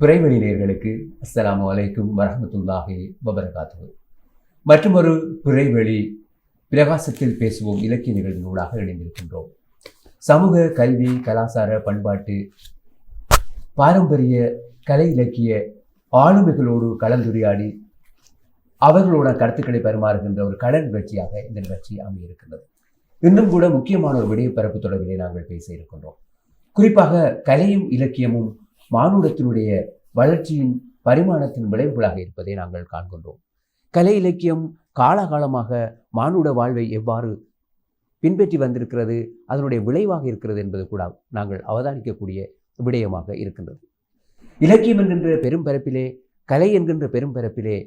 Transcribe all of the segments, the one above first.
பிறைவெளி நேர்களுக்கு அஸ்ஸலாமு அலைக்கும் வரமத்துல்லாஹி வபரகாத்து மற்றும் ஒரு பிறைவெளி பிரகாசத்தில் பேசுவோம் இலக்கிய நிகழ்வினூடாக இணைந்திருக்கின்றோம். சமூக கல்வி கலாச்சார பண்பாட்டு பாரம்பரிய கலை இலக்கிய ஆளுமைகளோடு கலந்துரையாடி அவர்களோட கருத்துக்களை பரிமாறுகின்ற ஒரு கடல் நிகழ்ச்சியாக இந்த நிகழ்ச்சி அமையிருக்கின்றது இன்னும் கூட முக்கியமான ஒரு விடய பரப்பு தொடர்பிலே நாங்கள் பேச இருக்கின்றோம். குறிப்பாக கலையும் இலக்கியமும் மானுடத்தினுடைய வளர்ச்சியின் பரிமாணத்தின் விளைவுகளாக இருப்பதை நாங்கள் காண்கின்றோம். கலை இலக்கியம் காலகாலமாக மானுட வாழ்வை எவ்வாறு பின்பற்றி வந்திருக்கிறது அதனுடைய விளைவாக இருக்கிறது என்பது கூட நாங்கள் அவதானிக்கக்கூடிய விடயமாக இருக்கின்றது. இலக்கியம் என்கின்ற பெரும்பரப்பிலே கலை என்கின்ற பெரும்பரப்பிலே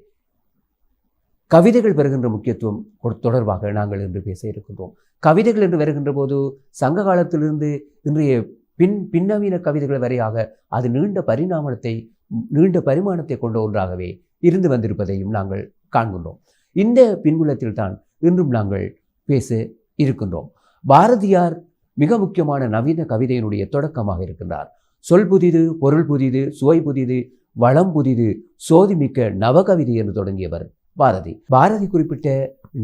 கவிதைகள் பெறுகின்ற முக்கியத்துவம் தொடர்பாக நாங்கள் இன்று பேச இருக்கின்றோம். கவிதைகள் என்று வருகின்ற போது சங்க காலத்திலிருந்து இன்றைய பின் பின்னவீன கவிதைகள் வரையாக அது நீண்ட பரிணாமத்தை நீண்ட பரிமாணத்தை கொண்ட ஒன்றாகவே இருந்து வந்திருப்பதையும் நாங்கள் காண்கின்றோம். இந்த பின்புலத்தில் தான் இன்றும் நாங்கள் பேச இருக்கின்றோம். பாரதியார் மிக முக்கியமான நவீன கவிதையினுடைய தொடக்கமாக இருக்கின்றார். சொல் புதிது பொருள் புதிது சுவை புதிது வளம் புதிது சோதிமிக்க நவகவிதை என்று தொடங்கியவர் பாரதி. பாரதி குறிப்பிட்ட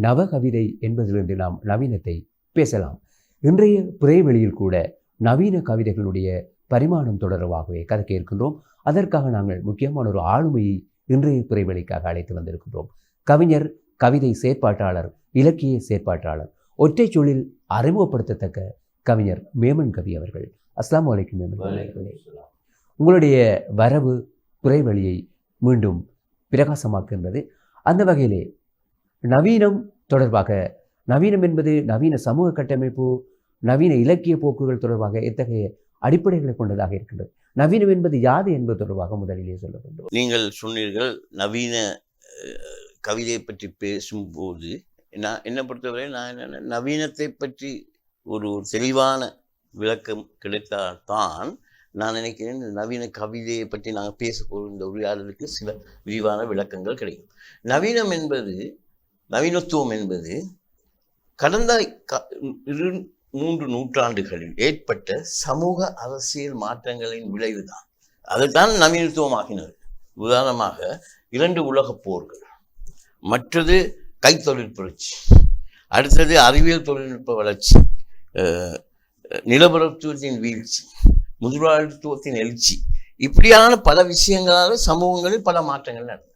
நவகவிதை என்பதிலிருந்து நாம் நவீனத்தை பேசலாம். இன்றைய புதைவெளியில் கூட நவீன கவிதைகளுடைய பரிமாணம் தொடர்பாகவே கதைக்க இருக்கின்றோம் அதற்காக நாங்கள் முக்கியமான ஒரு ஆளுமையை இன்றைய பிறைவெளிக்காக அழைத்து வந்திருக்கின்றோம். கவிஞர் கவிதை செயற்பாட்டாளர் இலக்கிய செயற்பாட்டாளர் ஒற்றை சொல்லில் அறிமுகப்படுத்தத்தக்க கவிஞர் மேமன் கவி அவர்கள். அஸ்ஸலாமு அலைக்கும் மேமன் உங்களுடைய வரவு பிறைவெளியை மீண்டும் பிரகாசமாக்குகின்றது. அந்த வகையிலே நவீனம் தொடர்பாக நவீனம் என்பது நவீன சமூக கட்டமைப்பு நவீன இலக்கிய போக்குகள் தொடர்பாக எத்தகைய அடிப்படைகளை கொண்டதாக இருக்கின்றது? நவீனம் என்பது யாது என்பது தொடர்பாக முதலிலே சொல்ல வேண்டும். நீங்கள் சொன்னீர்கள் நவீன கவிதையை பற்றி பேசும்போது நான் என்னை பொறுத்தவரை நான் என்ன நவீனத்தை பற்றி ஒரு ஒரு தெளிவான விளக்கம் கிடைத்தால்தான் நான் நினைக்கிறேன் இந்த நவீன கவிதையை பற்றி நாங்கள் பேசப்போகிற இந்த உரையாடலுக்கு சில விரிவான விளக்கங்கள் கிடைக்கும். நவீனம் என்பது நவீனத்துவம் என்பது கடந்த க- இரு மூன்று நூற்றாண்டுகளில் ஏற்பட்ட சமூக அரசியல் மாற்றங்களின் விளைவுதான். அதுதான் நவீனத்துவமாகினது. உதாரணமாக இரண்டு உலகப் போர்கள். மற்றது கைத்தொழில் புரட்சி. அடுத்தது அறிவியல் தொழில்நுட்ப வளர்ச்சி. நிலப்பரத்துவத்தின் வீழ்ச்சி. முதலாளித்துவத்தின் எழுச்சி. இப்படியான பல விஷயங்களால சமூகங்களில் பல மாற்றங்கள் நடந்தது.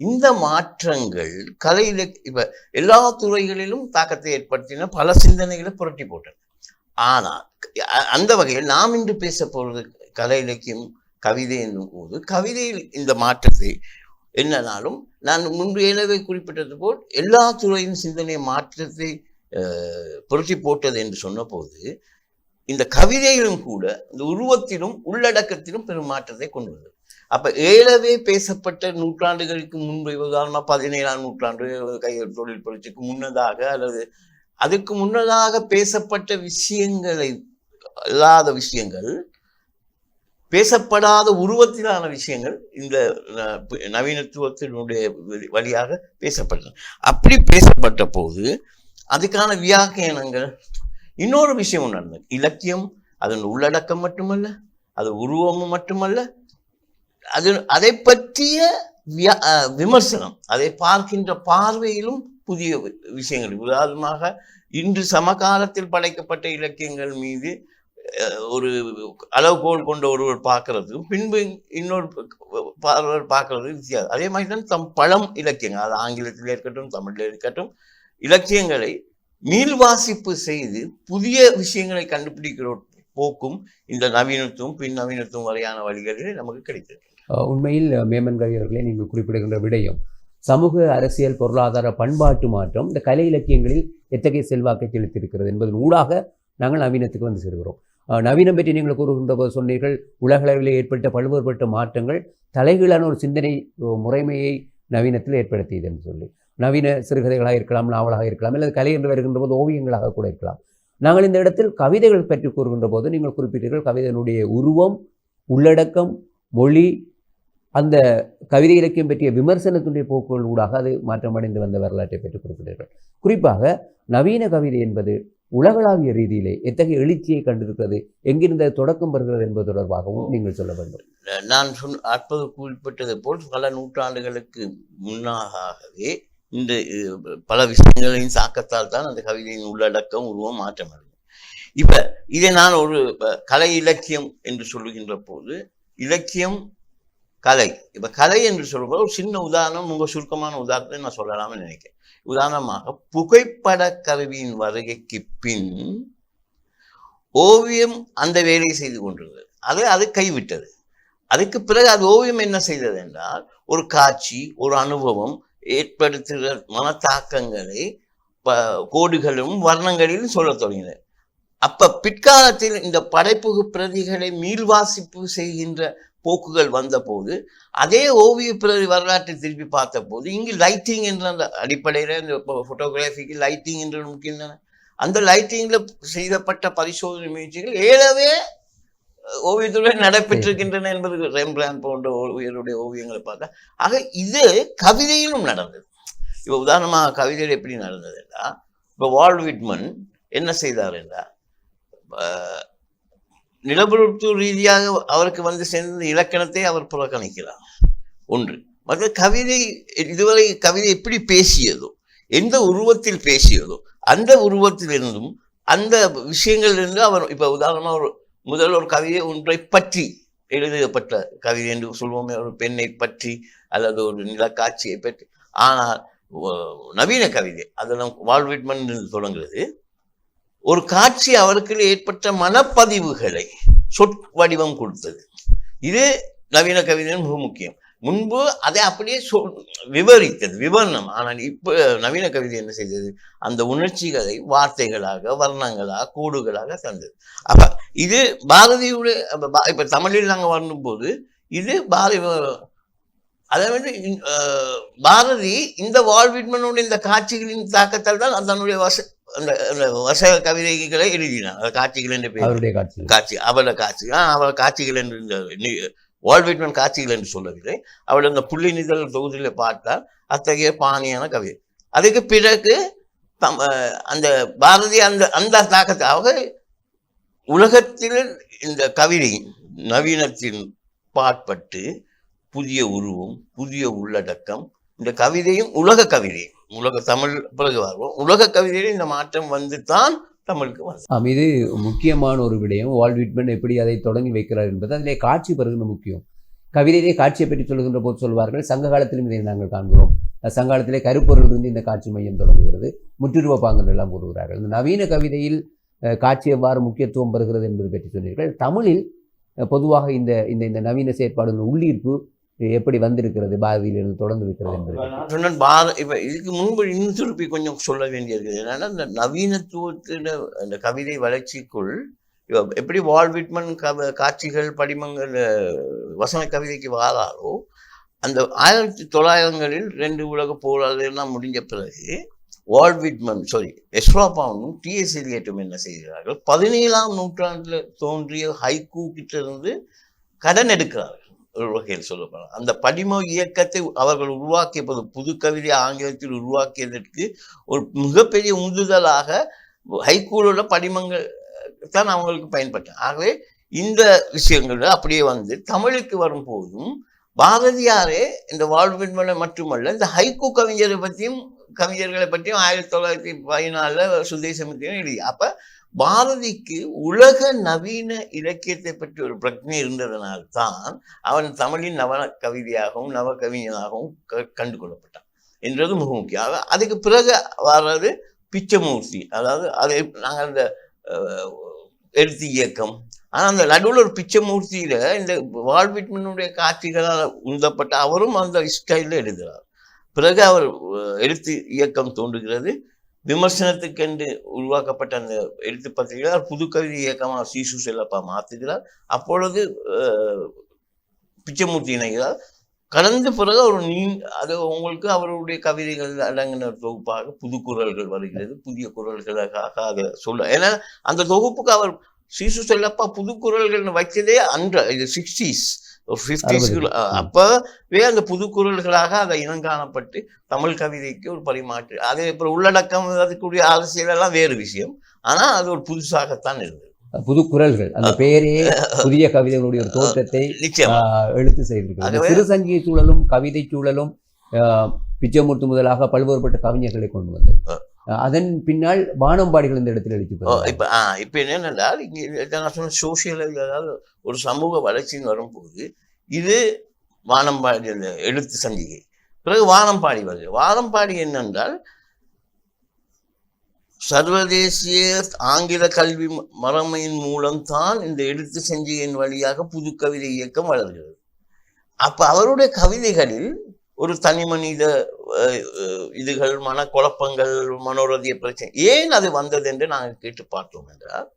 இந்த மாற்றங்கள் கலை இலக் இப்ப எல்லா துறைகளிலும் தாக்கத்தை ஏற்படுத்தின பல சிந்தனைகளை புரட்டி போட்டன ஆனால் அந்த வகையில் நாம் இன்று பேச போறது கலை இலக்கியம் கவிதை என்னும் போது கவிதையில் இந்த மாற்றத்தை என்னனாலும் நான் முன்பு ஏற்கனவே குறிப்பிட்டது போல் எல்லா துறையின் சிந்தனை மாற்றத்தை புரட்டி போட்டது என்று சொன்னபோது இந்த கவிதையிலும் கூட இந்த உருவத்திலும் உள்ளடக்கத்திலும் பெரும் மாற்றத்தை கொண்டு வந்தது. அப்ப ஏழவே பேசப்பட்ட நூற்றாண்டுகளுக்கு முன்பு உதாரணமா பதினேழாம் நூற்றாண்டு கையெழு தொழில் புரட்சிக்கு முன்னதாக அல்லது அதுக்கு முன்னதாக பேசப்பட்ட விஷயங்களை இல்லாத விஷயங்கள் பேசப்படாத உருவத்திலான விஷயங்கள் இந்த நவீனத்துவத்தினுடைய வழி- வழியாக பேசப்பட்டன. அப்படி பேசப்பட்ட போது அதுக்கான வியாக்கியானங்கள் இன்னொரு விஷயம் நடந்தது. இலக்கியம் அதன் உள்ளடக்கம் மட்டுமல்ல அது உருவமும் மட்டுமல்ல அது அதை பற்றிய வியா- விமர்சனம் அதை பார்க்கின்ற பார்வையிலும் புதிய விஷயங்கள். உதாரணமாக இன்று சமகாலத்தில் படைக்கப்பட்ட இலக்கியங்கள் மீது அஹ், ஒரு அளவுகோல் கொண்ட ஒருவர் பார்க்கறதுக்கும் பின்பு இன்னொரு பார்வர் பார்க்கறது வித்தியாசம். அதே மாதிரி தான் தம் பழம் இலக்கியங்கள். அது ஆங்கிலத்தில் இருக்கட்டும் தமிழில் இருக்கட்டும் இலக்கியங்களை மீள்வாசிப்பு செய்து புதிய விஷயங்களை கண்டுபிடிக்கிற போக்கும் இந்த நவீனத்துவம் பின் நவீனத்துவம் வரையான வழிகளில் நமக்கு கிடைத்தது உண்மையில் மேமன் கவி அவர்களே நீங்கள் குறிப்பிடுகின்ற விடயம் சமூக அரசியல் பொருளாதார பண்பாட்டு மாற்றம் இந்த கலை இலக்கியங்களில் எத்தகைய செல்வாக்கை செலுத்தியிருக்கிறது என்பதன் ஊடாக நாங்கள் நவீனத்துக்கு வந்து சேர்கிறோம். நவீனம் பற்றி நீங்கள் கூறுகின்ற போது சொன்னீர்கள் உலகளவில் ஏற்பட்ட பல்வேறுபட்ட மாற்றங்கள் தலைகீழான ஒரு சிந்தனை முறைமையை நவீனத்தில் ஏற்படுத்தியது என்று சொல்லி. நவீன சிறுகதைகளாக இருக்கலாம் நாவலாக இருக்கலாம் அல்லது கலை என்று வருகின்ற போது ஓவியங்களாக கூட இருக்கலாம். நாங்கள் இந்த இடத்தில் கவிதைகள் பற்றி கூறுகின்ற போது நீங்கள் குறிப்பிட்டீர்கள் கவிதையினுடைய உருவம் உள்ளடக்கம் மொழி அந்த கவிதை இலக்கியம் பற்றிய விமர்சனத்துடைய போக்குகள் ஊடாக அது மாற்றமடைந்து வந்த வரலாற்றை பற்றி குறிப்பிட்டீர்கள் குறிப்பாக நவீன கவிதை என்பது உலகளாவிய ரீதியிலே எத்தகைய எழுச்சியை கண்டிருக்கிறது? எங்கிருந்த தொடக்கம் வருகிறது என்பது தொடர்பாகவும் நீங்கள் சொல்ல வேண்டும். நான் சொன்ன அற்பது குறிப்பிட்டது போல் பல நூற்றாண்டுகளுக்கு முன்னாகவே இந்த பல விஷயங்களின் தாக்கத்தால் தான் அந்த கவிதையின் உள்ளடக்கம் உருவம் மாற்றம் அடையும் இப்ப இதை நான் ஒரு கலை இலக்கியம் என்று சொல்லுகின்ற போது இலக்கியம் கலை. இப்ப கலை என்று சொல்லும்போது ஒரு சின்ன உதாரணம் உங்கள் சுருக்கமான உதாரணத்தை நான் சொல்லலாம்னு நினைக்கிறேன். உதாரணமாக புகைப்பட கருவியின் வருகைக்கு பின் ஓவியம் அந்த வேலையை செய்து கொண்டிருந்தது. அது அது கைவிட்டது. அதுக்கு பிறகு அது ஓவியம் என்ன செய்தது என்றால் ஒரு காட்சி ஒரு அனுபவம் ஏற்படுத்துகிற மனத்தாக்கங்களை ப கோடுகளும் வர்ணங்களிலும் சொல்லத் தொடங்கினது அப்ப பிற்காலத்தில் இந்த படைப்புகு பிரதிகளை மீள்வாசிப்பு செய்கின்ற போக்குகள் வந்தபோது அதே ஓவிய பிரதி வரலாற்றை திருப்பி பார்த்தபோது இங்கு லைட்டிங் என்ற அந்த அடிப்படையில் இந்த ஃபோட்டோகிராஃபிக்கு லைட்டிங் என்ற முக்கியம் அந்த லைட்டிங்கில் செய்தப்பட்ட பரிசோதனை முயற்சிகள் ஏழவே ஓவியத்துடன் நடைபெற்றிருக்கின்றன என்பது ரெம்பிரான் போன்ற ஓவியருடைய ஓவியங்களை பார்த்தா. ஆக இது கவிதையிலும் நடந்தது. இப்போ உதாரணமாக கவிதையில் எப்படி நடந்ததுன்னா இப்போ வால் விட்மன் என்ன செய்தார் என்றால் நிலப்பரப்பு ரீதியாக அவருக்கு வந்து சேர்ந்த இலக்கணத்தை அவர் புறக்கணிக்கிறார். ஒன்று. மற்ற கவிதை இதுவரை கவிதை எப்படி பேசியதோ எந்த உருவத்தில் பேசியதோ அந்த உருவத்திலிருந்தும் அந்த விஷயங்களிலிருந்து அவர் இப்போ உதாரணமாக ஒரு முதல் ஒரு கவிதை ஒன்றை பற்றி எழுதப்பட்ட கவிதை என்று சொல்வோமே ஒரு பெண்ணை பற்றி அல்லது ஒரு நிலக்காட்சியை பற்றி. ஆனால் நவீன கவிதை அதெல்லாம் வால்விட்மன் தொடங்குறது. ஒரு காட்சி அவருக்கு ஏற்பட்ட மனப்பதிவுகளை சொற் வடிவம் கொடுத்தது. இது நவீன கவிதையின் மிக முக்கியம். முன்பு அதை அப்படியே சொ விவரித்தது விவரணம். ஆனால் இப்போ நவீன கவிதை என்ன செய்தது? அந்த உணர்ச்சிகளை வார்த்தைகளாக வர்ணங்களாக கூடுகளாக தந்தது. அப்ப இது பாரதியுடைய இப்போ பா- தமிழில் நாங்கள் வரும்போது இது பாரதி அதை வந்து பாரதி இந்த வால்விட்மனுடைய இந்த காட்சிகளின் தாக்கத்தால் தான் தன்னுடைய வச அந்த அந்த வச கவிதைகளை எழுதினார். அந்த காட்சிகள் என்று பேர் அவருடைய காட்சி காட்சி அவள காட்சி. ஆ அவள் காட்சிகள் என்று இந்த வால்விட்மன் காட்சிகள் என்று சொல்லவில்லை. அவள் அந்த புள்ளி நிதழ் தொகுதியில் பார்த்தால் அத்தகைய பாணியான கவிதை. அதுக்கு பிறகு அந்த பாரதி அந்த அந்த தாக்கத்தை அவங்க உலகத்தில் இந்த கவிதை நவீனத்தின் பாட்பட்டு புதிய உருவம் புதிய உள்ளடக்கம் இந்த கவிதையும் உலக கவிதை உலக தமிழ் பிறகு வருவோம். உலக கவிதையில் இந்த மாற்றம் வந்து தான் தமிழுக்கு வந்தது இது முக்கியமான ஒரு விடயம். வால் விட்மன் எப்படி அதை தொடங்கி வைக்கிறார் என்பது அதிலே காட்சி பெறுகிற முக்கியம். கவிதையிலே காட்சியை பற்றி சொல்லுகின்ற போது சொல்வார்கள் சங்க காலத்திலும் இதை நாங்கள் காண்கிறோம். சங்காலத்திலே சங்க காலத்திலே கருப்பொருள் இந்த காட்சி மையம் தொடங்குகிறது. முற்றுருவ பாங்கல் எல்லாம் கூறுகிறார்கள். இந்த நவீன கவிதையில் காட்சி எவ்வாறு முக்கியத்துவம் பெறுகிறது என்பது பற்றி சொன்னீர்கள். தமிழில் பொதுவாக இந்த இந்த இந்த நவீன செயற்பாடுகள் உள்ளீர்ப்பு எப்படி வந்திருக்கிறது பாரதியிலிருந்து தொடர்ந்து இருக்கிறது என்பது. பற்றி. நான் சொன்னேன் பார இதுக்கு முன்பு இன்னும் திருப்பி கொஞ்சம் சொல்ல வேண்டியது என்னன்னா இந்த நவீனத்துவத்தின அந்த கவிதை வளர்ச்சிக்குள் எப்படி வால்விட்மன் கவ காட்சிகள் படிமங்கள் வசன கவிதைக்கு வாராரோ அந்த ஆயிரத்தி தொள்ளாயிரங்களில் ரெண்டு உலக போராளர்கள்லாம் முடிஞ்ச பிறகு வால்விட்மன் சாரி எஸ்ராபாவும் டிஎஸ் எலியட்டும் என்ன செய்கிறார்கள்? பதினேழாம் நூற்றாண்டில் தோன்றிய ஹைகூ கிட்ட இருந்து கடன் எடுக்கிறார்கள். ஒரு வகையில் சொல்லப்படலாம். அந்த படிம இயக்கத்தை அவர்கள் உருவாக்கிய போது புது கவிதை ஆங்கிலத்தில் உருவாக்கியதற்கு ஒரு மிகப்பெரிய உந்துதலாக ஹைக்கூல உள்ள படிமங்கள் தான் அவங்களுக்கு பயன்பட்டன ஆகவே இந்த விஷயங்கள் அப்படியே வந்து தமிழுக்கு வரும்போதும் பாரதியாரே இந்த வாழ்வின்மனை மட்டுமல்ல இந்த ஹைகோ கவிஞரை பற்றியும் கவிஞர்களை பற்றியும் ஆயிரத்தி தொள்ளாயிரத்தி பதினாலில் சுதேசமத்தையும் எழுதி. அப்போ பாரதிக்கு உலக நவீன இலக்கியத்தை பற்றி ஒரு பிரச்சனை இருந்ததனால்தான் அவன் தமிழின் நவ கவிதையாகவும் நவ கவிஞனாகவும் க- கண்டு கொள்ளப்பட்டான் என்றது மிக முக்கியம் அதுக்கு பிறகு வர்றது பிச்சமூர்த்தி. அதாவது அதை நாங்கள் அந்த எழுத்து இயக்கம். ஆனால் அந்த நடுவில் ஒரு பிச்சமூர்த்தியில இந்த வாழ்விட்மனுடைய காட்சிகளால் உந்தப்பட்ட அவரும் அந்த ஸ்டைலில் எழுதுகிறார். பிறகு அவர் எழுத்து இயக்கம் தோன்றுகிறது. விமர்சனத்துக்கென்று உருவாக்கப்பட்ட அந்த எழுத்து பத்திரிகை புது கவிதை இயக்கமாக சீசு செல்லப்பா மாற்றுகிறார். அப்பொழுது பிச்சைமூர்த்தி இணைகிறார். கடந்த பிறகு ஒரு நீ அது உங்களுக்கு அவருடைய கவிதைகள் அடங்கின தொகுப்பாக புது குரல்கள் வருகிறது. புதிய குரல்களாக அதை சொல்ல ஏன்னா அந்த தொகுப்புக்கு அவர் சீசு செல்லப்பா புது குரல்கள்னு வச்சதே அன்ற இது சிக்ஸ்டீஸ் ஃபிஃப்டிஸ்குள்ள ம். அப்பவே அந்த புது குரல்களாக அதை இனங்காணப்பட்டு தமிழ் கவிதைக்கு ஒரு பரிமாற்று. அது அப்புறம் உள்ளடக்கம் அதுக்குரிய அரசியல் எல்லாம் வேறு விஷயம். ஆனா அது ஒரு புதுசாகத்தான் இருந்தது. புது குரல்கள். அந்த பெயரே புதிய கவிதைகளுடைய ஒரு தோற்றத்தை எழுத்து செய்திருக்கிறது. சிறு சங்கிய சூழலும் கவிதை சூழலும் பிச்சைமூர்த்தி முதலாக பல்வேறுபட்ட கவிஞர்களை கொண்டு வந்தது. அதன் பின்னால் வானம்பாடிகள் இந்த இடத்தில் பெறுகிறார். இப்ப ஆ இப்ப என்னென்றால் இங்க நான் சொன்ன சோசியல் அதாவது ஒரு சமூக வளர்ச்சின்னு வரும்போது இது வானம்பாடி எழுத்து சஞ்சிகை பிறகு வானம்பாடி வருது. வானம்பாடி என்னென்றால் சர்வதேசிய ஆங்கில கல்வி மரமையின் மூலம்தான் இந்த எழுத்து சஞ்சிகையின் வழியாக புது கவிதை இயக்கம் வளர்கிறது. அப்ப அவருடைய கவிதைகளில் ஒரு தனி மனித இதுகள் மனக்குழப்பங்கள் மனோரதிய பிரச்சனை ஏன் அது வந்தது என்று நாங்கள் கேட்டு பார்த்தோம் என்றால்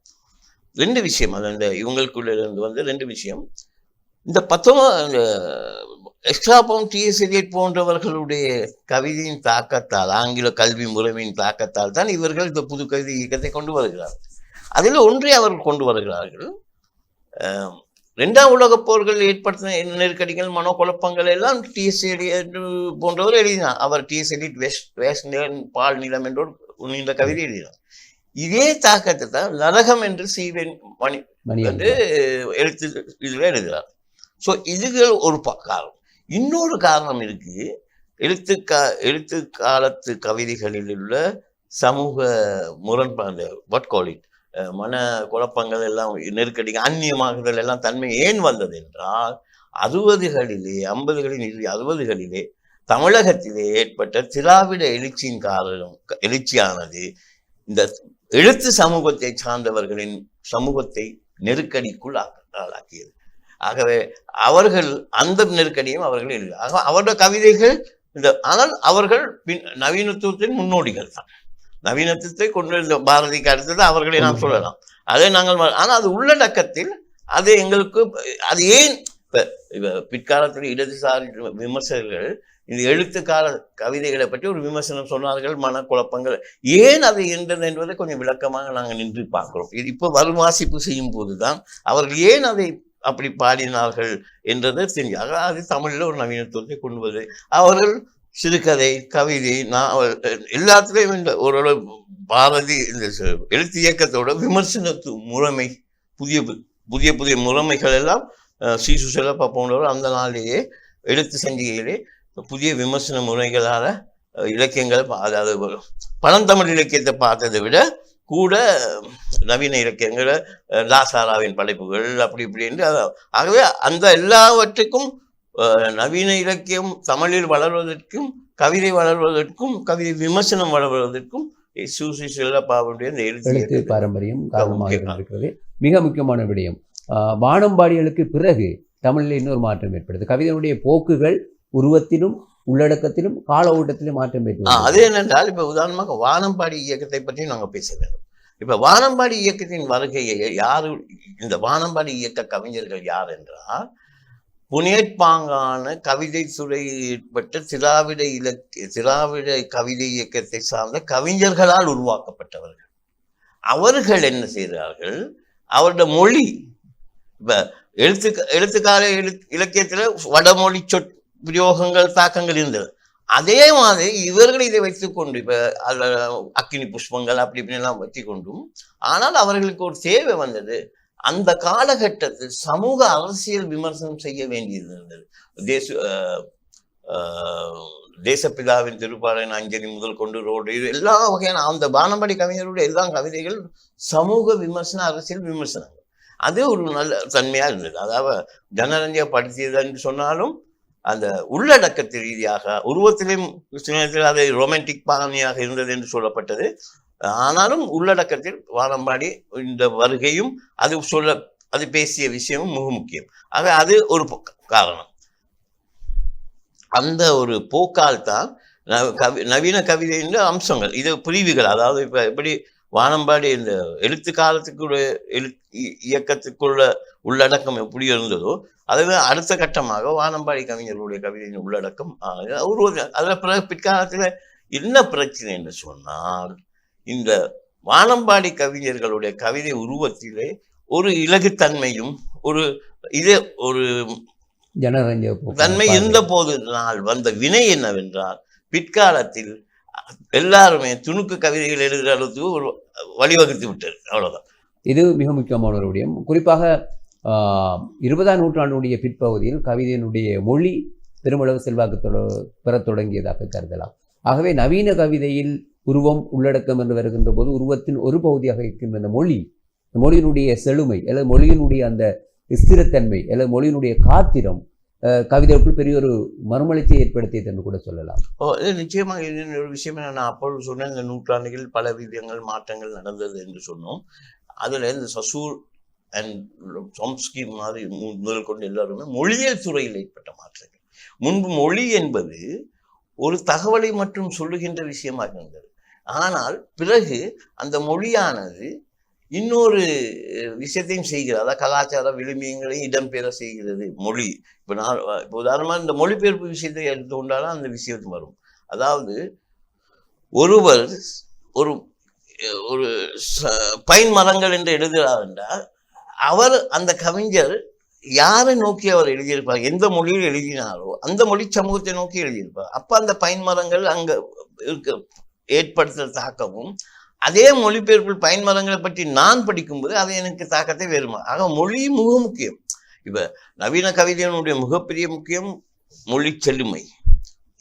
ரெண்டு விஷயம் அது அந்த இவங்களுக்குள்ள இருந்து வந்து ரெண்டு விஷயம். இந்த பத்தொன்பது எக்ஸ்ட்ரா பவுன் டிஎஸ்எரியட் போன்றவர்களுடைய கவிதையின் தாக்கத்தால் ஆங்கில கல்வி முறைமையின் தாக்கத்தால் தான் இவர்கள் இந்த புது கவிதை இயக்கத்தை கொண்டு வருகிறார்கள். அதில் ஒன்றை அவர்கள் கொண்டு வருகிறார்கள். அஹ், இரண்டாம் உலகப் போர்கள் ஏற்படுத்தின நெருக்கடிகள் மனோகுழப்பங்கள் எல்லாம் டிஎஸ் எலியட் போன்றவர் எழுதினார். அவர் டிஎஸ் வெஸ்ட் வேஸ்ட் நிலம் பால் நிலம் என்ற ஒரு நீண்ட கவிதை எழுதினார். இதே தாக்கத்தை தான் நரகம் என்று சீவன் மணி வந்து எழுத்து இதில் எழுதுகிறார். ஸோ இதுகள் ஒரு காரணம். இன்னொரு காரணம் இருக்கு. எழுத்து கா எழுத்து காலத்து கவிதைகளில் உள்ள சமூக முரண்பாடு வாட் கால் இட் மன குழப்பங்கள் எல்லாம் நெருக்கடி அந்நியமாகுதல் எல்லாம் தன்மை ஏன் வந்தது என்றால் அறுபதுகளிலே ஐம்பதுகளின் இறுதி அறுபதுகளிலே தமிழகத்திலே ஏற்பட்ட திராவிட எழுச்சியின் காரணம் எழுச்சியானது இந்த எழுத்து சமூகத்தை சார்ந்தவர்களின் சமூகத்தை நெருக்கடிக்குள் ஆளாக்கியது. ஆகவே அவர்கள் அந்த நெருக்கடியும் அவர்கள் இல்லை. ஆக அவருடைய கவிதைகள் இந்த ஆனால் அவர்கள் பின் நவீனத்துவத்தின் முன்னோடிகள் தான். நவீனத்துவத்தை கொண்டு வந்த பாரதிக்கு அடுத்தது அவர்களை நாம் சொல்லலாம். அதை நாங்கள் ஆனால் அது உள்ளடக்கத்தில் அது எங்களுக்கு அது ஏன் இப்ப பிற்காலத்தில் இடதுசாரி விமர்சகர்கள் இந்த எழுத்துக்கால கவிதைகளை பற்றி ஒரு விமர்சனம் சொன்னார்கள் மனக்குழப்பங்கள். ஏன் அது என்றது என்பதை கொஞ்சம் விளக்கமாக நாங்கள் நின்று பார்க்கிறோம். இது இப்போ வரும் வாசிப்பு செய்யும் போதுதான் அவர்கள் ஏன் அதை அப்படி பாடினார்கள் என்றதை தெரிஞ்சு ஆக அது தமிழில் ஒரு நவீனத்துவத்தை கொண்டு வருது அவர்கள் சிறுகதை கவிதை நாவல் எல்லாத்துலேயும் இந்த ஓரளவு பாரதி இந்த எழுத்து இயக்கத்தோட விமர்சனத்து முறைமை புதிய புதிய புதிய முறைமைகள் எல்லாம் சீசு சி சுசலப்பா போன்றவர் அந்த நாளிலேயே எழுத்து சஞ்சிகையிலே புதிய விமர்சன முறைகளால் இலக்கியங்களை அதாவது பழந்தமிழ் இலக்கியத்தை பார்த்ததை விட கூட நவீன இலக்கியங்களை தாசாராவின் லாசாராவின் படைப்புகள் அப்படி இப்படி என்று ஆகவே அந்த எல்லாவற்றுக்கும் நவீன இலக்கியம் தமிழில் வளர்வதற்கும் கவிதை வளர்வதற்கும் கவிதை விமர்சனம் வளர்வதற்கும் சூசி செல்லப்பாவுடைய எழுத்து பாரம்பரியம் காரணமாக. இருந்திருக்கிறது. மிக முக்கியமான விடயம். வானம்பாடிகளுக்கு பிறகு தமிழில் இன்னொரு மாற்றம் ஏற்படுது. கவிதையினுடைய போக்குகள் உருவத்திலும் உள்ளடக்கத்திலும் கால ஓட்டத்திலும் மாற்றம் ஆ, ஏற்படுது அது என்னென்றால் இப்ப உதாரணமாக வானம்பாடி இயக்கத்தை பற்றி நாங்க பேச வேண்டும். இப்ப வானம்பாடி இயக்கத்தின் வருகையை யாரு இந்த வானம்பாடி இயக்க கவிஞர்கள் யார் என்றால் புனேற்பாங்கான கவிதை துறையில் ஏற்பட்ட திராவிட இலக்கிய திராவிட கவிதை இயக்கத்தை சார்ந்த கவிஞர்களால் உருவாக்கப்பட்டவர்கள். அவர்கள் என்ன செய்கிறார்கள் அவருடைய மொழி இப்போ எழுத்து எழுத்துக்கால எழு இலக்கியத்தில் வடமொழி சொற் பிரயோகங்கள் தாக்கங்கள் இருந்தது. அதே மாதிரி இவர்கள் இதை வைத்துக்கொண்டு இப்போ அதில் அக்கினி புஷ்பங்கள் அப்படி இப்படி எல்லாம் வச்சுக்கொண்டும் ஆனால் அவர்களுக்கு ஒரு தேவை வந்தது. அந்த காலகட்டத்தில் சமூக அரசியல் விமர்சனம் செய்ய வேண்டியது இருந்தது. தேச தேசப்பிதாவின் திருப்பாறையின் அஞ்சலி முதல் கொண்டு ரோடு இது எல்லா வகையான அந்த பானம்படி கவிஞருடைய எல்லா கவிதைகள் சமூக விமர்சன அரசியல் விமர்சனங்கள். அது ஒரு நல்ல தன்மையா இருந்தது. அதாவது ஜனரஞ்சப்படுத்தியது என்று சொன்னாலும் அந்த உள்ளடக்கத்து ரீதியாக உருவத்திலும் சில நேரத்தில் அது ரொமான்டிக் பாணியாக இருந்தது என்று சொல்லப்பட்டது. ஆனாலும் உள்ளடக்கத்தில் வானம்பாடி இந்த வருகையும் அது சொல்ல அது பேசிய விஷயமும் மிக முக்கியம். ஆக அது ஒரு காரணம். அந்த ஒரு போக்கால் தான் கவி நவீன கவிதையின் அம்சங்கள் இது பிரிவுகள். அதாவது இப்போ எப்படி வானம்பாடி இந்த எழுத்து காலத்துக்குள்ள எழு இ- இயக்கத்துக்குள்ள உள்ளடக்கம் எப்படி இருந்ததோ அதுவே அடுத்த கட்டமாக வானம்பாடி கவிஞர்களுடைய கவிதையின் உள்ளடக்கம் ஒரு அதில் பிற பிற்காலத்தில் என்ன பிரச்சனை என்று சொன்னால் இந்த வானம்பாடி கவிஞர்களுடைய கவிதை உருவத்திலே ஒரு இலகுத்தன்மையும் ஒரு இது ஒரு தன்மை. இருந்த போது நாள் வந்த வினை என்னவென்றால் பிற்காலத்தில் எல்லாருமே துணுக்கு கவிதைகள் எழுதுகிற அளவுக்கு ஒரு வழிவகுத்து விட்டது. அவ்வளவுதான். இது மிக முக்கியமான ஒரு விடயம். குறிப்பாக இருபதாம் நூற்றாண்டுடைய பிற்பகுதியில் கவிதையினுடைய மொழி பெருமளவு செல்வாக்கு பெறத் தொடங்கியதாக கருதலாம். ஆகவே நவீன கவிதையில் உருவம் உள்ளடக்கம் என்று வருகின்ற போது உருவத்தின் ஒரு பகுதியாக இருக்கின்ற இந்த மொழி இந்த மொழியினுடைய செழுமை அல்லது மொழியினுடைய அந்த ஸ்திரத்தன்மை அல்லது மொழியினுடைய காத்திரம் கவிதைக்குள் பெரிய ஒரு மறுமலர்ச்சியை ஏற்படுத்தியது என்று கூட சொல்லலாம். ஓ நிச்சயமாக இது ஒரு விஷயம் நான் அப்பொழுது சொன்னேன் இந்த நூற்றாண்டுகளில் பல விதங்கள் மாற்றங்கள் நடந்தது என்று சொன்னோம். அதில் இந்த சசூர் அண்ட் சம்ஸ்கி மாதிரி முதல் கொண்டு எல்லாருமே மொழியியல் துறையில் ஏற்பட்ட மாற்றங்கள். முன்பு மொழி என்பது ஒரு தகவலை மட்டும் சொல்லுகின்ற விஷயமாக இருந்தது. ஆனால் பிறகு அந்த மொழியானது இன்னொரு விஷயத்தையும் செய்கிறது. அதாவது கலாச்சார விளிம்பியங்களையும் இடம்பெற செய்கிறது மொழி. இப்போ நான் இப்போ உதாரணமாக இந்த மொழிபெயர்ப்பு விஷயத்தை எடுத்துக்கொண்டாலும் அந்த விஷயம் வரும். அதாவது ஒருவர் ஒரு ஒரு ச- பைன் மரங்கள் என்று எழுதுகிறார் என்றால் அவர் அந்த கவிஞர் யாரை நோக்கி அவர் எழுதியிருப்பார்? எந்த மொழியில் எழுதினாரோ அந்த மொழி சமூகத்தை நோக்கி எழுதியிருப்பார். அப்போ அந்த பைன் மரங்கள் அங்கே இருக்க. ஏற்படுத்துற தாக்கமும் அதே மொழிபெயர்ப்பில் பயன் மரங்களை பற்றி நான் படிக்கும்போது அது எனக்கு தாக்கத்தை வேறுமா? ஆக மொழி மிக முக்கியம். இப்ப நவீன கவிதையினுடைய மிகப்பெரிய முக்கியம் மொழி செழுமை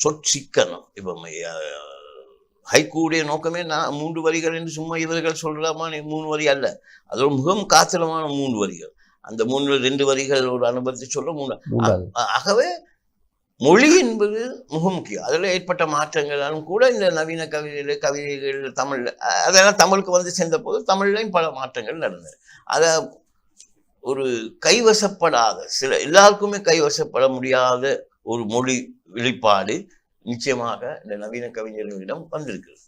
சொற்சிக்கனம். இப்ப அஹ், ஹைக்கூடைய நோக்கமே நான் மூன்று வரிகள் என்று சும்மா இவர்கள் சொல்றாமா நீ மூணு வரி அல்ல. அது ஒரு மிகவும் காத்திரமான மூன்று வரிகள். அந்த மூன்று ரெண்டு வரிகள் ஒரு அனுபவத்தை சொல்ல மூணு ஆகவே மொழி என்பது மிக முக்கியம். அதில் ஏற்பட்ட மாற்றங்களாலும் கூட இந்த நவீன கவிதைகள் கவிதைகள் தமிழ் அதெல்லாம் தமிழுக்கு வந்து சேர்ந்த போது தமிழ்லையும் பல மாற்றங்கள் நடந்தது. அதை ஒரு கைவசப்படாத சில எல்லாருக்குமே கைவசப்பட முடியாத ஒரு மொழி வெளிப்பாடு நிச்சயமாக இந்த நவீன கவிஞர்களிடம் வந்திருக்கிறது.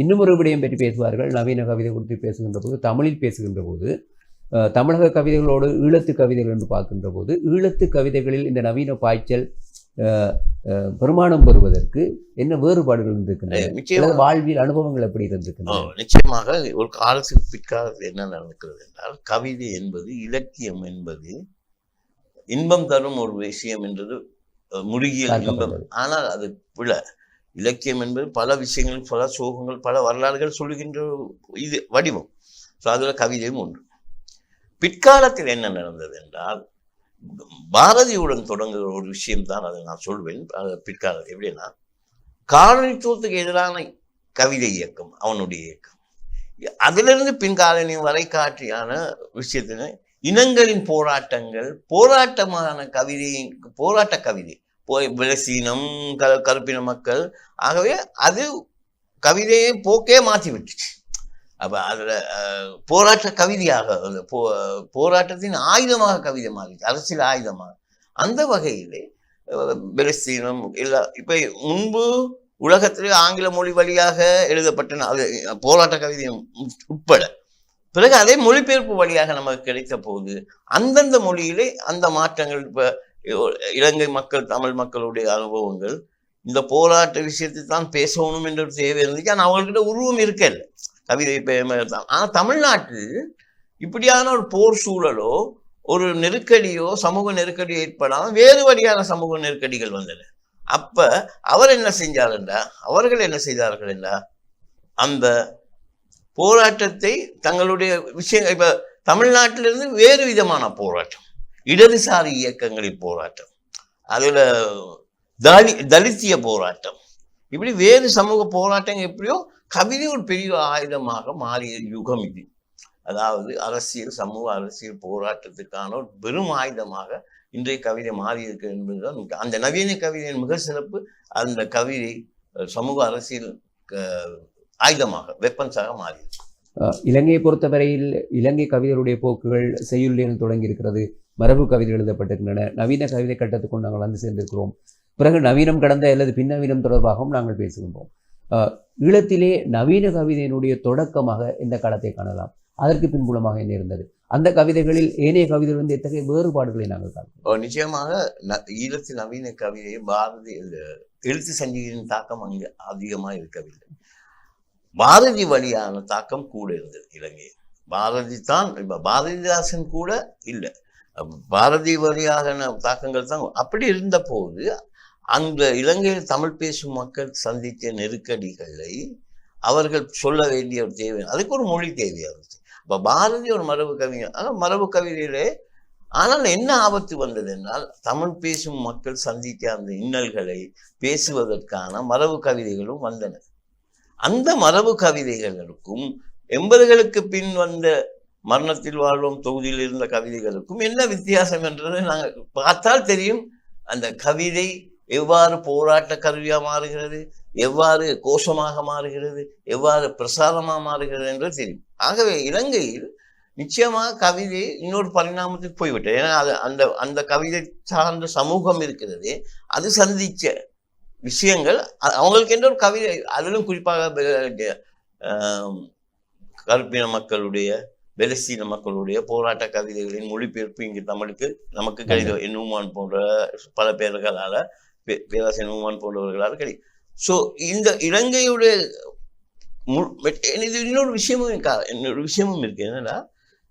இன்னும் ஒரு விடயம் பற்றி பேசுவார்கள். நவீன கவிதை குறித்து பேசுகின்ற போது தமிழில் பேசுகின்ற போது தமிழக கவிதைகளோடு ஈழத்து கவிதைகள் என்று பார்க்கின்ற போது ஈழத்து கவிதைகளில் இந்த நவீன பாய்ச்சல் பெருமானம் பெறுவதற்கு என்ன வேறுபாடுகள் இருந்திருக்கின்றன? வாழ்வியல் அனுபவங்கள் எப்படி இருந்திருக்கின்றன? நிச்சயமாக ஒரு காலத்துக்கு பிற்காலத்தில் என்ன நடக்கிறது என்றால் கவிதை என்பது இலக்கியம் என்பது இன்பம் தரும் ஒரு விஷயம் என்றது அஹ், முருகியல் இன்பம். ஆனால் அது பிழை இலக்கியம் என்பது பல விஷயங்கள் பல சோகங்கள் பல வரலாறுகள் சொல்லுகின்ற இது வடிவம். ஸோ அதில் கவிதையும் ஒன்று பிற்காலத்தில் என்ன நடந்தது என்றால் பாரதியுடன் தொடங்குகிற ஒரு விஷயம்தான் அதை நான் சொல்வேன். பிற்கால எப்படின்னா காலனித்துவத்துக்கு எதிரான கவிதை இயக்கம் அவனுடைய இயக்கம். அதிலிருந்து பின்காலனி வரை காட்டியான விஷயத்தின இனங்களின் போராட்டங்கள் போராட்டமான கவிதையின் போராட்ட கவிதை போய் விலசீனம் க கருப்பின மக்கள் ஆகவே அது கவிதையை போக்கே மாற்றி விட்டுச்சு அப்ப அதுல போராட்ட கவிதையாக அது போ போராட்டத்தின் ஆயுதமாக கவிதை மாறிச்சு அரசியல் ஆயுதமாக. அந்த வகையிலே பெலஸ்தீனம் எல்லா இப்போ முன்பு உலகத்திலே ஆங்கில மொழி வழியாக எழுதப்பட்ட அது போராட்ட கவிதை உட்பட. பிறகு அதே மொழிபெயர்ப்பு வழியாக நமக்கு கிடைத்த போது அந்தந்த மொழியிலே அந்த மாற்றங்கள் இப்ப இலங்கை மக்கள் தமிழ் மக்களுடைய அனுபவங்கள் இந்த போராட்ட விஷயத்தை தான் பேசணும் என்ற ஒரு தேவை இருந்துச்சு ஆனால் அவங்கள்கிட்ட உருவம் இருக்கல. கவிதை தான். ஆனால் தமிழ்நாட்டில் இப்படியான ஒரு போர் சூழலோ ஒரு நெருக்கடியோ சமூக நெருக்கடியோ ஏற்படாமல் வேறு வழியான சமூக நெருக்கடிகள் வந்தன. அப்ப அவர் என்ன செஞ்சார் என்றா அவர்கள் என்ன செய்தார்கள் என்றா அந்த போராட்டத்தை தங்களுடைய விஷயங்கள் இப்ப தமிழ்நாட்டிலிருந்து வேறு விதமான போராட்டம் இடதுசாரி இயக்கங்களின் போராட்டம் அதில் தலி தலித்திய போராட்டம் இப்படி வேறு சமூக போராட்டம் எப்படியோ கவிதை ஒரு பெரிய ஆயுதமாக மாறிய யுகம் இது. அதாவது அரசியல் சமூக அரசியல் போராட்டத்துக்கான ஒரு பெரும் ஆயுதமாக இன்றைய கவிதை மாறி இருக்கு என்பதுதான் அந்த நவீன கவிதையின் மிக சிறப்பு அந்த கவிதை சமூக அரசியல் ஆயுதமாக வெப்பன்ஸாக மாறி இலங்கையை பொறுத்தவரையில் இலங்கை கவிதைகளுடைய போக்குகள் செய்யுள்ளில் தொடங்கி இருக்கிறது மரபு கவிதை எழுதப்பட்டிருக்கின்றன. நவீன கவிதை கட்டத்துக்குள் நாங்கள் வந்து சேர்ந்திருக்கிறோம். பிறகு நவீனம் கடந்த அல்லது பின்னவீனம் தொடர்பாகவும் நாங்கள் பேசுகின்றோம். ஈழத்திலே நவீன கவிதையினுடைய தொடக்கமாக இந்த காலத்தை காணலாம். அதற்கு பின்புலமாக என்ன இருந்தது? அந்த கவிதைகளில் ஏனைய கவிதைகள் வந்து எத்தகைய வேறுபாடுகளை நாங்கள் காணலாம் நிச்சயமாக ந- ஈழத்து நவீன கவிதை பாரதி எழுத்து சஞ்சிகையின் தாக்கம் அங்கு அதிகமாக இருக்கவில்லை. பாரதி வழியான தாக்கம் கூட இருந்தது இலங்கையில் பாரதி தான் இப்ப பாரதிதாசன் கூட இல்லை. பாரதி வழியாக தாக்கங்கள் தான். அப்படி இருந்த போது அந்த இலங்கையில் தமிழ் பேசும் மக்கள் சந்தித்த நெருக்கடிகளை அவர்கள் சொல்ல வேண்டிய ஒரு தேவை. அதுக்கு ஒரு மொழி தேவையாக இப்போ பாரதி ஒரு மரபு கவிஞர் ஆனால் மரபு கவிதையிலே ஆனால் என்ன ஆபத்து வந்தது என்றால் தமிழ் பேசும் மக்கள் சந்தித்த அந்த இன்னல்களை பேசுவதற்கான மரபு கவிதைகளும் வந்தன. அந்த மரபு கவிதைகளுக்கும் எண்பதுகளுக்கு பின் வந்த மரணத்தில் வாழ்வோம் தொகுதியில் இருந்த கவிதைகளுக்கும் என்ன வித்தியாசம் என்றதை நாங்கள் பார்த்தால் தெரியும். அந்த கவிதை எவ்வாறு போராட்ட கருவியாக மாறுகிறது? எவ்வாறு கோஷமாக மாறுகிறது? எவ்வாறு பிரசாரமாக மாறுகிறது என்று தெரியும். ஆகவே இலங்கையில் நிச்சயமாக கவிதை இன்னொரு பரிணாமத்துக்கு போய்விட்டது. ஏன்னா அது அந்த அந்த கவிதை சார்ந்த சமூகம் இருக்கிறது. அது சந்திச்ச விஷயங்கள் அவங்களுக்கு என்ற ஒரு கவிதை அதிலும் குறிப்பாக கருப்பின மக்களுடைய பெலஸ்தீன மக்களுடைய போராட்ட கவிதைகளின் மொழிபெயர்ப்பு இங்கு தமிழுக்கு நமக்கு கிடைக்கும் நூமான் போன்ற பல பேர்களால பே- உமான் நூமான் ஸோ இந்த இலங்கையுடைய மு- இது இன்னொரு விஷயமும் இன்னொரு விஷயமும் இருக்கு. என்னன்னா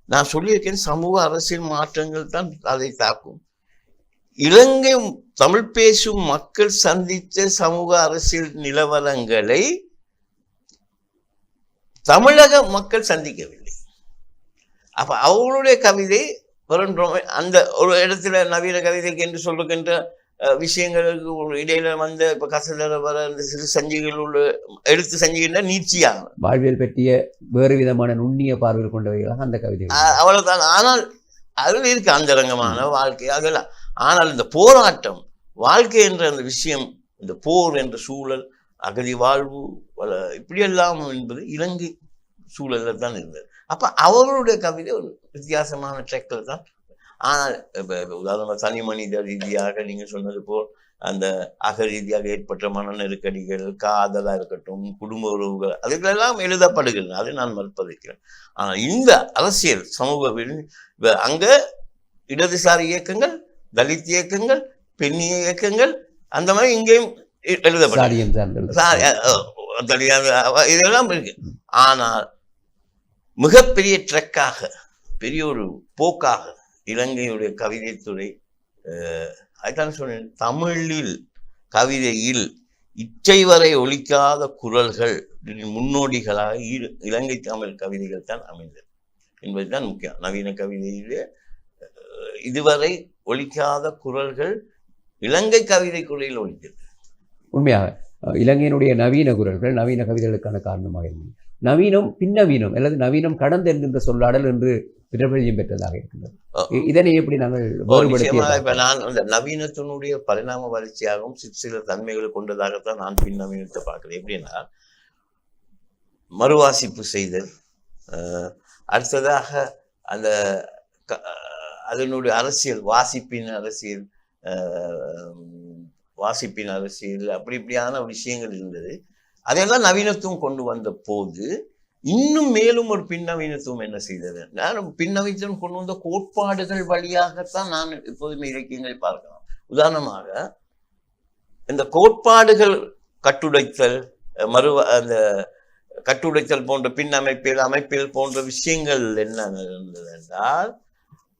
நான் சொல்லியிருக்கேன் சமூக அரசியல் மாற்றங்கள் தான் அதை தாக்கும். இலங்கை தமிழ் பேசும் மக்கள் சந்தித்த சமூக அரசியல் நிலவரங்களை தமிழக மக்கள் சந்திக்கவில்லை. அப்ப அவங்களுடைய கவிதை வெறும் அந்த ஒரு இடத்துல நவீன கவிதைக்கு என்று சொல்லுகின்ற விஷயங்களுக்கு இடையில வந்த இப்ப கசதர வர அந்த சிறு சஞ்சிகள் உள்ள எழுத்து சஞ்சிகின்ற நீட்சியாக வாழ்வியல் பற்றிய வேறு விதமான நுண்ணிய பார்வைகள் கொண்டவைகளாக அந்த கவிதைகள் அ- அவ்வளவுதான். ஆனால் அதில் இருக்கு அந்தரங்கமான வாழ்க்கை அதெல்லாம். ஆனால் இந்த போராட்டம் வாழ்க்கை என்ற அந்த விஷயம் இந்த போர் என்ற சூழல் அகதி வாழ்வு பல இப்படியெல்லாம் என்பது இலங்கை சூழல்ல தான் இருந்தது. அப்ப அவர்களுடைய கவிதை ஒரு வித்தியாசமான ட்ரெக்ல தான் ஆனால் இப்ப இப்ப உதாரணமா தனி மனித ரீதியாக நீங்க சொன்னது போல் அந்த அக ரீதியாக ஏற்பட்ட மன நெருக்கடிகள் காதலா இருக்கட்டும் குடும்ப உறவுகள் அதுகளெல்லாம் எழுதப்படுகிறது. அதை நான் மறுப்பதைக்கிறேன். ஆனா இந்த அரசியல் சமூக அங்க இடதுசாரி இயக்கங்கள் தலித் இயக்கங்கள் பெண்ணிய இயக்கங்கள் அந்த மாதிரி இங்கேயும் எழுதப்படும் இதெல்லாம் இருக்கு. ஆனால் மிகப்பெரிய ட்ரெக்காக பெரிய ஒரு போக்காக இலங்கையுடைய கவிதைத்துறை அதுதான் சொன்னேன் தமிழில் கவிதையில் இச்சை வரை ஒழிக்காத குரல்கள் முன்னோடிகளாக இரு- இலங்கை தமிழ் கவிதைகள் தான் அமைந்தது. என்பதுதான் முக்கியம். நவீன கவிதையிலே இதுவரை ஒழிக்காத குரல்கள் இலங்கை கவிதை குரலில் ஒலித்தது உண்மையாக இலங்கையினுடைய நவீன குரல்கள் நவீன கவிதைகளுக்கான காரணமாக இருந்தது நவீனம் பின்னவீனம் அல்லது நவீனம் கடந்து என்கின்ற சொல்லாடல் என்று பிரபல்யம் பெற்றதாக இருக்கின்றது. இதனை எப்படி நாங்கள் இப்ப நான் அந்த நவீனத்தினுடைய பரிணாம வளர்ச்சியாகவும் சில தன்மைகளை கொண்டதாகத்தான் நான் பின் நவீனத்தை பார்க்கிறேன். எப்படின்னா மறுவாசிப்பு செய்தல் அடுத்ததாக அந்த அதனுடைய அரசியல் வாசிப்பின் அரசியல் வாசிப்பின் அரசியல் அப்படி இப்படியான விஷயங்கள் இருந்தது. அதெல்லாம் நவீனத்துவம் கொண்டு வந்த போது இன்னும் மேலும் ஒரு பின்னவீனத்துவம் என்ன செய்தது? நான் பின்னவீனத்துவம் கொண்டு வந்த கோட்பாடுகள் வழியாகத்தான் நான் எப்போதுமே இலக்கியங்களை பார்க்கலாம். உதாரணமாக இந்த கோட்பாடுகள் கட்டுடைத்தல் மறு அந்த கட்டுடைத்தல் போன்ற பின் அமைப்பில் அமைப்பில் போன்ற விஷயங்கள் என்ன இருந்தது என்றால்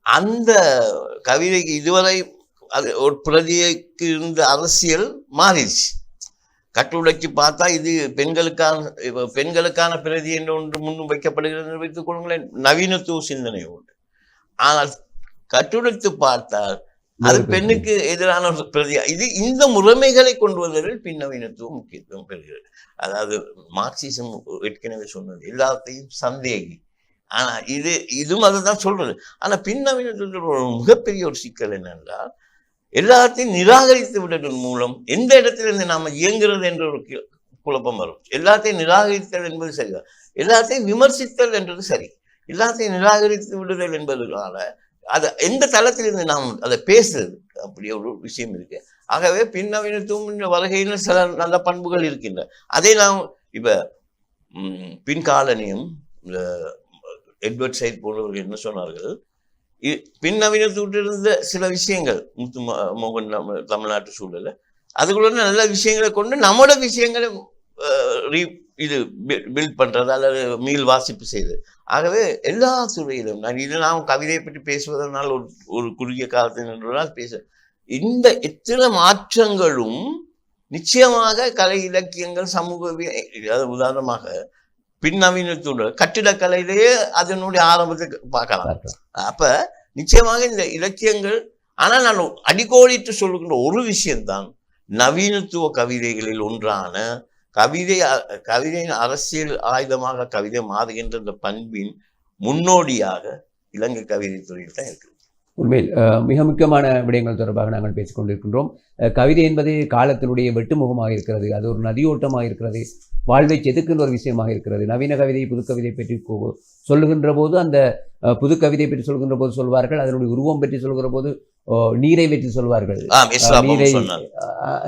அந்த கவிதைக்கு இதுவரை அது ஒரு பிரதிக்கு இருந்த அரசியல் மாறிடுச்சு. கட்டுடைக்கு பார்த்தா இது பெண்களுக்கான பெண்களுக்கான பிரதி என்று ஒன்று முன்னும் வைக்கப்படுகிறது வைத்துக் கொள்ளுங்களேன். நவீனத்துவ சிந்தனை உண்டு. ஆனால் கட்டுடைத்து பார்த்தால் அது பெண்ணுக்கு எதிரான ஒரு பிரதி இது இந்த முறைமைகளை கொண்டு வந்ததில் பின்னவீனத்துவம் முக்கியத்துவம் பெறுகிறது. அதாவது மார்க்சிசம் ஏற்கனவே சொன்னது எல்லாத்தையும் சந்தேகி. ஆனா இது இதுவும் அதுதான் சொல்றது. ஆனா பின்னவீனத்துவத்தில் ஒரு மிகப்பெரிய ஒரு சிக்கல் என்னென்றால் எல்லாத்தையும் நிராகரித்து விடுவதன் மூலம் எந்த இடத்திலிருந்து நாம் இயங்குறது என்ற ஒரு குழப்பம் வரும். எல்லாத்தையும் நிராகரித்தல் என்பது சரிதான் எல்லாத்தையும் விமர்சித்தல் என்றது சரி. எல்லாத்தையும் நிராகரித்து விடுதல் என்பதனால அது எந்த தளத்திலிருந்து நாம் அதை பேசுறது? அப்படி ஒரு விஷயம் இருக்கு. ஆகவே பின்னவீனத்துவம் என்ற வருகையில் சில நல்ல பண்புகள் இருக்கின்றன அதை நாம் இப்ப ம், பின்காலனியும் இந்த எட்வர்ட் சைட் போன்றவர்கள் என்ன சொன்னார்கள்? பின்னவீன பின்னவீனத்துவிட்டிருந்த சில விஷயங்கள் முத்து மோகன் நம்ம தமிழ்நாட்டு சூழல்ல. அதுக்குள்ள நல்ல விஷயங்களை கொண்டு நம்மளோட விஷயங்களை ரீ இது பில்ட் பண்றது அல்லது மீள் வாசிப்பு செய்து. ஆகவே எல்லா துறையிலும் நான் இது நாம் கவிதையை பற்றி பேசுவதனால் ஒரு ஒரு குறுகிய காலத்தில் நின்றால் பேச இந்த எத்தனை மாற்றங்களும் நிச்சயமாக கலை இலக்கியங்கள் சமூக உதாரணமாக பின்னவீனத்தோட கட்டிடக்கலையிலேயே அதனுடைய ஆரம்பத்தை பார்க்கலாம். அப்ப நிச்சயமாக இந்த இலக்கியங்கள் ஆனால் நான் அடிக்கோடிட்டு சொல்லுகின்ற ஒரு விஷயம்தான் நவீனத்துவ கவிதைகளில் ஒன்றான கவிதை கவிதையின் அரசியல் ஆயுதமாக கவிதை மாறுகின்ற இந்த பண்பின் முன்னோடியாக இலங்கை கவிதை துறையில் தான் இருக்கு உண்மையில் மிக முக்கியமான விடயங்கள் தொடர்பாக நாங்கள் பேசிக் கொண்டிருக்கின்றோம். அஹ், கவிதை என்பது காலத்தினுடைய வெட்டுமுகமாக இருக்கிறது அது ஒரு நதியோட்டமாக இருக்கிறது வாழ்வை செதுக்கின்ற ஒரு விஷயமாக இருக்கிறது. நவீன கவிதை புது கவிதை பற்றி சொல்லுகின்ற போது அந்த புது கவிதை பற்றி சொல்கின்ற போது சொல்வார்கள் அதனுடைய உருவம் பற்றி சொல்கிற போது நீரை பற்றி சொல்வார்கள். நீரை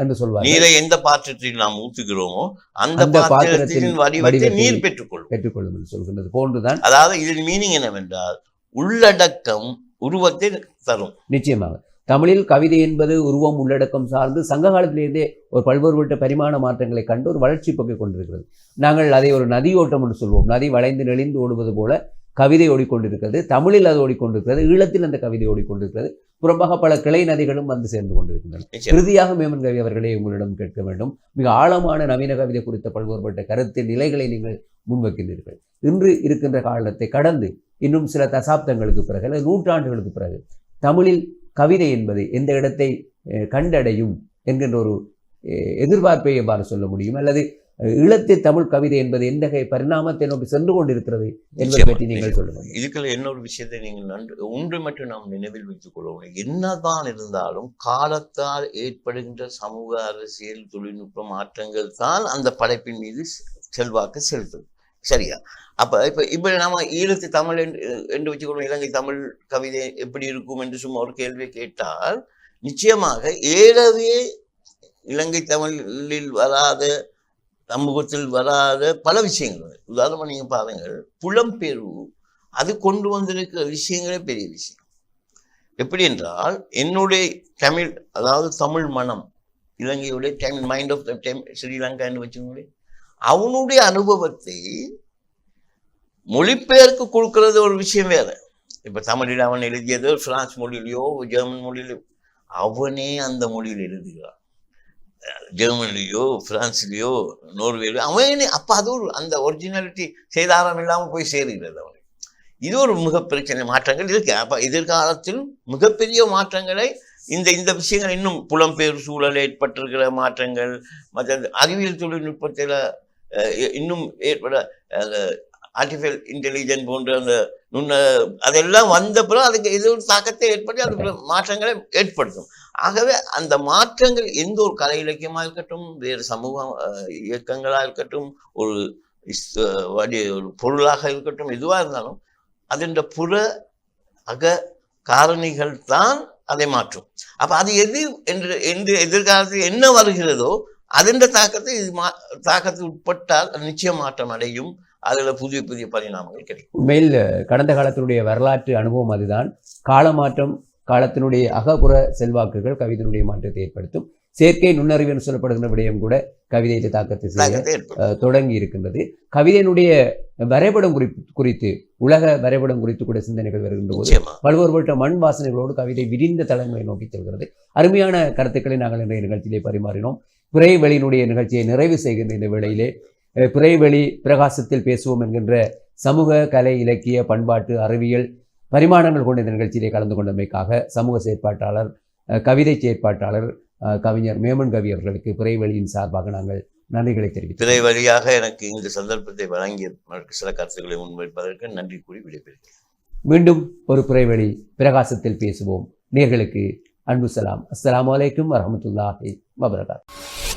என்று சொல்வார்கள். நீரை எந்த பாத்திரத்தில் நாம் ஊத்துகிறோமோ அந்த பாத்திரத்தின் வடிவத்தை நீர் பெற்றுக்கொள்ளும் பெற்றுக்கொள்ளும் என்று சொல்கின்றது. போன்றுதான் அதாவது இதன் மீனிங் என்னவென்றால் உள்ளடக்கம் உருவத்தை தரும். நிச்சயமாக. தமிழில் கவிதை என்பது உருவம் உள்ளடக்கம் சார்ந்து சங்க காலத்திலிருந்தே ஒரு பல்வேறுபட்ட பரிமாண மாற்றங்களை கண்டு ஒரு வளர்ச்சி போக்கை கொண்டிருக்கிறது. நாங்கள் அதை ஒரு நதியோட்டம் என்று சொல்வோம். நதி வளைந்து நெளிந்து ஓடுவது போல கவிதை ஓடிக்கொண்டிருக்கிறது தமிழில் அது ஓடிக்கொண்டிருக்கிறது ஈழத்தில் அந்த கவிதை ஓடிக்கொண்டிருக்கிறது. புறம்பாக பல கிளை நதிகளும் வந்து சேர்ந்து கொண்டிருக்கின்றன. இறுதியாக மேமன் கவி அவர்களே உங்களிடம் கேட்க வேண்டும். மிக ஆழமான நவீன கவிதை குறித்த பல்வேறுபட்ட கருத்து நிலைகளை நீங்கள் முன்வைக்கின்றீர்கள். இன்று இருக்கின்ற காலத்தை கடந்து இன்னும் சில தசாப்தங்களுக்கு பிறகு அல்லது நூற்றாண்டுகளுக்கு பிறகு தமிழில் கவிதை என்பது எந்த இடத்தை கண்டடையும் என்கின்ற ஒரு எதிர்பார்ப்பை எவ்வாறு சொல்ல முடியும்? அல்லது அஹ், ஈழத்து தமிழ் கவிதை என்பது எந்த பரிணாமத்தை நோக்கி சென்று கொண்டிருக்கிறது என்பதை பற்றி நீங்கள் சொல்லுங்கள். இதுக்குள்ள இன்னொரு விஷயத்தை நீங்கள் நன்று ஒன்று மட்டும் நாம் நினைவில் வைத்துக் கொள்ளணும் என்னதான் இருந்தாலும் காலத்தால் ஏற்படுகின்ற சமூக அரசியல் தொழில்நுட்ப மாற்றங்கள் தான் அந்த படைப்பின் மீது செல்வாக்கு செலுத்தும். சரியா? அப்போ இப்போ இப்போ நம்ம ஈழத்து தமிழ் என்று என்று வச்சுக்கொள்வோம். இலங்கை தமிழ் கவிதை எப்படி இருக்கும் என்று சும்மா ஒரு கேள்வி கேட்டால் நிச்சயமாக ஏறவே இலங்கை தமிழில் வராத சமூகத்தில் வராத பல விஷயங்கள். உதாரணமாக நீங்கள் நீங்க பாருங்கள் புலம்பெயர்வு அது கொண்டு வந்திருக்கிற விஷயங்களே பெரிய விஷயம். எப்படி என்றால் என்னுடைய தமிழ் அதாவது தமிழ் மனம் இலங்கையுடைய Tamil mind of the time ஸ்ரீலங்கான்னு வச்சுக்கோங்களேன். அவனுடைய அனுபவத்தை மொழிபெயர்க்கு கொடுக்கறது ஒரு விஷயம் வேற. இப்போ தமிழில் அவன் எழுதியது பிரான்ஸ் மொழியிலையோ ஜெர்மன் மொழியிலையோ அவனே அந்த மொழியில் எழுதுகிறான். ஜெர்மனிலேயோ பிரான்ஸ்லேயோ நோர்வேலையோ அவனே அப்போ அது ஒரு அந்த ஒரிஜினாலிட்டி சேதாரம் இல்லாமல் போய் சேருகிறது அவனுக்கு இது ஒரு மிக பிரச்சனை மாற்றங்கள் இருக்கு. அப்போ எதிர்காலத்தில் மிகப்பெரிய மாற்றங்களை இந்த இந்த விஷயங்கள் இன்னும் புலம்பெயர் சூழல் ஏற்பட்டிருக்கிற மாற்றங்கள் மற்ற அறிவியல் தொழில்நுட்பத்தில் இன்னும் ஏற்பட ஆர்டிஃபிஷியல் இன்டெலிஜென்ட் போன்ற அந்த நுண்ண அதெல்லாம் வந்தப்புறம் அதுக்கு இது ஒரு தாக்கத்தை ஏற்படுத்தி அது மாற்றங்களை ஏற்படுத்தும். ஆகவே அந்த மாற்றங்கள் எந்த ஒரு கலை இலக்கியமாக இருக்கட்டும் வேறு சமூக அஹ், இயக்கங்களாக இருக்கட்டும் ஒரு வடி ஒரு பொருளாக இருக்கட்டும் எதுவாக இருந்தாலும் அதன் புற அக காரணிகள் தான் அதை மாற்றும். அப்ப அது எது என்று என்று எதிர்காலத்தில் என்ன வருகிறதோ தாக்கத்தை இது மா தாக்கத்துக்கு உட்பட்டால் அது நிச்சயம் மாற்றம் அடையும். அதில் புதிய புதிய பரிணாமங்கள் கிடைக்கும். உண்மையில் கடந்த காலத்தினுடைய வரலாற்று அனுபவம் அதுதான். காலமாற்றம் காலத்தினுடைய அகப்புற செல்வாக்குகள் கவிதையினுடைய மாற்றத்தை ஏற்படுத்தும். செயற்கை நுண்ணறிவு என்று சொல்லப்படுகின்ற விடயம் கூட கவிதையில் தாக்கத்தை செய்ய தொடங்கி இருக்கின்றது. கவிதையினுடைய வரைபடம் குறித்து குறித்து உலக வரைபடம் குறித்து கூட சிந்தனைகள் வருகின்ற போது பல்வேறுபட்ட மண் வாசனைகளோடு கவிதை விரிந்த தலைமுறை நோக்கி செல்கிறது. அருமையான கருத்துக்களை நாங்கள் இன்றைய நிகழ்ச்சியிலே பரிமாறினோம். பிறைவெளியினுடைய நிகழ்ச்சியை நிறைவு செய்கின்ற இந்த வேளையிலே பிறைவெளி பிரகாசத்தில் பேசுவோம் என்கின்ற சமூக கலை இலக்கிய பண்பாட்டு அறிவியல் பரிமாணங்கள் கொண்ட இந்த நிகழ்ச்சியிலே கலந்து கொண்டமைக்காக சமூக செயற்பாட்டாளர் கவிதை செயற்பாட்டாளர் கவிஞர் மேமன் கவி அவர்களுக்கு பிறைவெளியின் சார்பாக நாங்கள் நன்றிகளை தெரிவித்தோம் திரை வழியாக எனக்கு இந்த சந்தர்ப்பத்தை வழங்கிய சில கருத்துக்களை முன்வைப்பதற்கு நன்றி கூறி விடைபெறுகிறேன். மீண்டும் ஒரு பிறைவெளி பிரகாசத்தில் பேசுவோம். நேர்களுக்கு அன்பு சலாம். அஸ்ஸலாமு அலைக்கும் வரஹ்மத்துல்லாஹி wabarakatuh